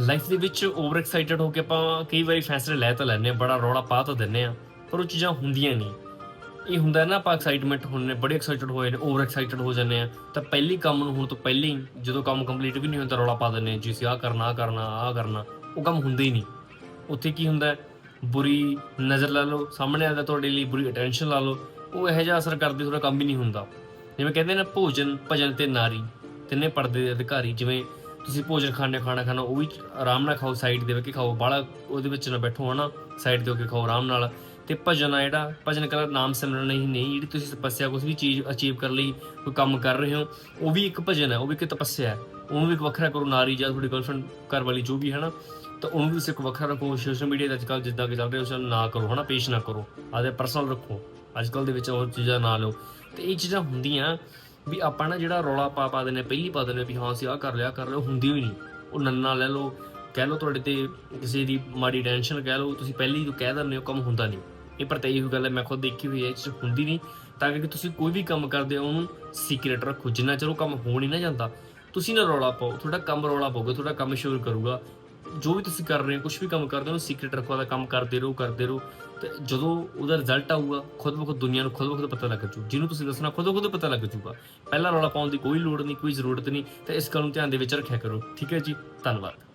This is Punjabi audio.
ਲਾਈਫ ਦੇ ਵਿੱਚ ਓਵਰ ਐਕਸਾਈਟਡ ਹੋ ਕੇ ਆਪਾਂ ਕਈ ਵਾਰੀ ਫੈਸਲੇ ਲੈ ਤਾਂ ਲੈਂਦੇ ਆ ਬੜਾ ਰੌਲਾ ਪਾ ਤਾਂ ਦਿੰਦੇ ਆ ਪਰ ਉਹ ਚੀਜ਼ਾਂ ਹੁੰਦੀਆਂ ਨਹੀਂ। ਇਹ ਹੁੰਦਾ ਨਾ ਆਪਾਂ ਐਕਸਾਈਟਮੈਂਟ ਹੁੰਨੇ ਬੜੇ ਐਕਸਾਈਟਡ ਹੋਏ ਨੇ ਓਵਰ ਐਕਸਾਈਟਡ ਹੋ ਜਾਂਦੇ ਆ ਤਾਂ ਪਹਿਲੀ ਕੰਮ ਨੂੰ ਹੋਣ ਤੋਂ ਪਹਿਲਾਂ ਹੀ ਜਦੋਂ ਕੰਮ ਕੰਪਲੀਟ ਵੀ ਨਹੀਂ ਹੁੰਦਾ, ਰੌਲਾ ਪਾ ਦਿੰਦੇ ਆ ਜੀ ਅਸੀਂ ਆਹ ਕਰਨਾ ਆਹ ਕਰਨਾ ਆਹ ਕਰਨਾ, ਉਹ ਕੰਮ ਹੁੰਦਾ ਹੀ ਨਹੀਂ। ਉੱਥੇ ਕੀ ਹੁੰਦਾ ਬੁਰੀ ਨਜ਼ਰ ਲਾ ਲਓ, ਸਾਹਮਣੇ ਆਦਾ ਤੁਹਾਡੇ ਲਈ ਬੁਰੀ ਅਟੈਂਸ਼ਨ ਲਾ ਲਓ, ਉਹ ਇਹੋ ਜਿਹਾ ਅਸਰ ਕਰਦੇ, ਤੁਹਾਡਾ ਕੰਮ ਹੀ ਨਹੀਂ ਹੁੰਦਾ। ਜਿਵੇਂ ਕਹਿੰਦੇ ਨੇ ਭੋਜਨ ਭਜਨ ਤੇ ਨਾਰੀ, ਤਿੰਨੇ ਪਰਦੇ ਦੇ ਅਧਿਕਾਰੀ, ਜਿਵੇਂ ਤੁਸੀਂ ਭੋਜਨ ਖਾਣੇ, ਖਾਣਾ ਖਾਣਾ, ਉਹ ਵੀ ਆਰਾਮ ਨਾਲ ਖਾਓ ਸਾਈਡ ਦੇ ਵਿੱਚ ਖਾਓ, ਬਾਹਲਾ ਉਹਦੇ ਵਿੱਚ ਨਾ ਬੈਠੋ ਹਨਾ ਸਾਈਡ ਦੇ ਹੋ ਕੇ ਖਾਓ ਆਰਾਮ ਨਾਲ। ਤੇ ਭਜਨ ਆ ਜਿਹੜਾ, ਭਜਨ ਕਲਾ ਨਾਮ ਸਿਮਰਨ ਨਹੀਂ ਨਹੀਂ, ਜਿਹੜੀ ਤੁਸੀਂ ਤਪੱਸਿਆ ਕੁਝ ਵੀ ਚੀਜ਼ ਅਚੀਵ ਕਰਨ ਲਈ ਕੋਈ ਕੰਮ ਕਰ ਰਹੇ ਹੋ, ਉਹ ਵੀ ਇੱਕ ਭਜਨ ਹੈ, ਉਹ ਵੀ ਇੱਕ ਤਪੱਸਿਆ ਹੈ। ਉਹਨੂੰ ਵੀ ਇੱਕ ਵੱਖਰਾ ਕਰੋ ਨਾਰੀ ਜਾਂ ਤੁਹਾਡੀ ਗਰਲਫ੍ਰੈਂਡ ਘਰ ਵਾਲੀ ਜੋ ਵੀ ਹੈ ਨਾ, ਤਾਂ ਉਹਨੂੰ ਵੀ ਤੁਸੀਂ ਇੱਕ ਵੱਖਰਾ ਰੱਖੋ ਸੋਸ਼ਲ ਮੀਡੀਆ ਤੇ ਅੱਜਕੱਲ ਜਿੱਦਾਂ ਕਿ ਚੱਲ ਰਿਹਾ ਉਸ ਨੂੰ ਨਾ ਕਰੋ ਹਨਾ, ਪੇਸ਼ ਨਾ ਕਰੋ ਆਦੇ ਪਰਸਨਲ ਰੱਖੋ। ਅੱਜਕੱਲ ਦੇ ਵਿੱਚ ਉਹ ਚੀਜ਼ਾਂ ਨਾ ਲਓ। ਤੇ ਇਹ ਚੀਜ਼ਾਂ ਹੁੰਦੀਆਂ ਵੀ ਆਪਾਂ ਨਾ ਜਿਹੜਾ ਰੌਲਾ ਪਾ ਪਾ ਦਿੰਦੇ ਪਹਿਲੀ ਪਾ ਦਿੰਦੇ ਵੀ ਹਾਂ ਅਸੀਂ ਆਹ ਕਰ ਲਿਆ ਕਰ ਲਿਆ, ਹੁੰਦੀ ਹੀ ਨਹੀਂ। ਉਹ ਨੰਨਾ ਲੈ ਲਓ, ਕਹਿ ਲਓ ਤੁਹਾਡੇ ਤੇ ਕਿਸੇ ਦੀ ਮਾੜੀ ਟੈਨਸ਼ਨ ਕਹਿ ਲਓ, ਤੁਸੀਂ ਪਹਿਲੀ ਤੋਂ ਕਹਿ ਦਿੰਦੇ ਹੋ, ਕੰਮ ਹੁੰਦਾ ਨਹੀਂ। ਇਹ ਪਰਤਈ ਹੋਈ ਗੱਲ ਹੈ, ਮੈਂ ਖੁਦ ਦੇਖੀ ਹੋਈ ਹੈ, ਇਹ ਚੀਜ਼ ਹੁੰਦੀ ਨਹੀਂ। ਤਾਂ ਕਿ ਤੁਸੀਂ ਕੋਈ ਵੀ ਕੰਮ ਕਰਦੇ ਹੋ, ਉਹਨੂੰ ਸੀਕ੍ਰੀਟ ਰੱਖੋ। ਜਿੰਨਾ ਚਿਰ ਉਹ ਕੰਮ ਹੋ ਨਹੀਂ ਨਾ ਜਾਂਦਾ, ਤੁਸੀਂ ਨਾ ਰੌਲਾ ਪਾਓ, ਤੁਹਾਡਾ ਕੰਮ ਰੌਲਾ ਪਾਓਗੇ ਤੁਹਾਡਾ ਕੰਮ ਸ਼ੁਰੂ ਕਰੂਗਾ। ਜੋ ਵੀ ਤੁਸੀਂ ਕਰ ਰਹੇ ਹੋ ਕੁਝ ਵੀ ਕੰਮ ਕਰਦੇ ਹੋ ਸੀਕ੍ਰੀਟ ਰੱਖੋ ਦਾ ਕੰਮ ਕਰਦੇ ਰਹੋ ਕਰਦੇ ਰਹੋ। ਤੇ ਜਦੋਂ ਉਹਦਾ ਰਿਜ਼ਲਟ ਆਊਗਾ, ਖੁਦ ਬਖੁਦ ਦੁਨੀਆ ਨੂੰ ਖੁਦ ਬਖੁਦ ਪਤਾ ਲੱਗ ਜੂ ਜਿਹਨੂੰ ਤੁਸੀਂ ਦੱਸਣਾ, ਖੁਦ ਬਖੁਦ ਪਤਾ ਲੱਗ ਜੂਗਾ ਪਹਿਲਾਂ ਰੌਲਾ ਪਾਉਣ ਦੀ ਕੋਈ ਲੋੜ ਨਹੀਂ, ਕੋਈ ਜ਼ਰੂਰਤ ਨਹੀਂ। ਤੇ ਇਸ ਗੱਲ ਨੂੰ ਧਿਆਨ ਦੇ ਵਿੱਚ ਰੱਖਿਆ ਕਰੋ। ਠੀਕ ਹੈ ਜੀ? ਧੰਨਵਾਦ।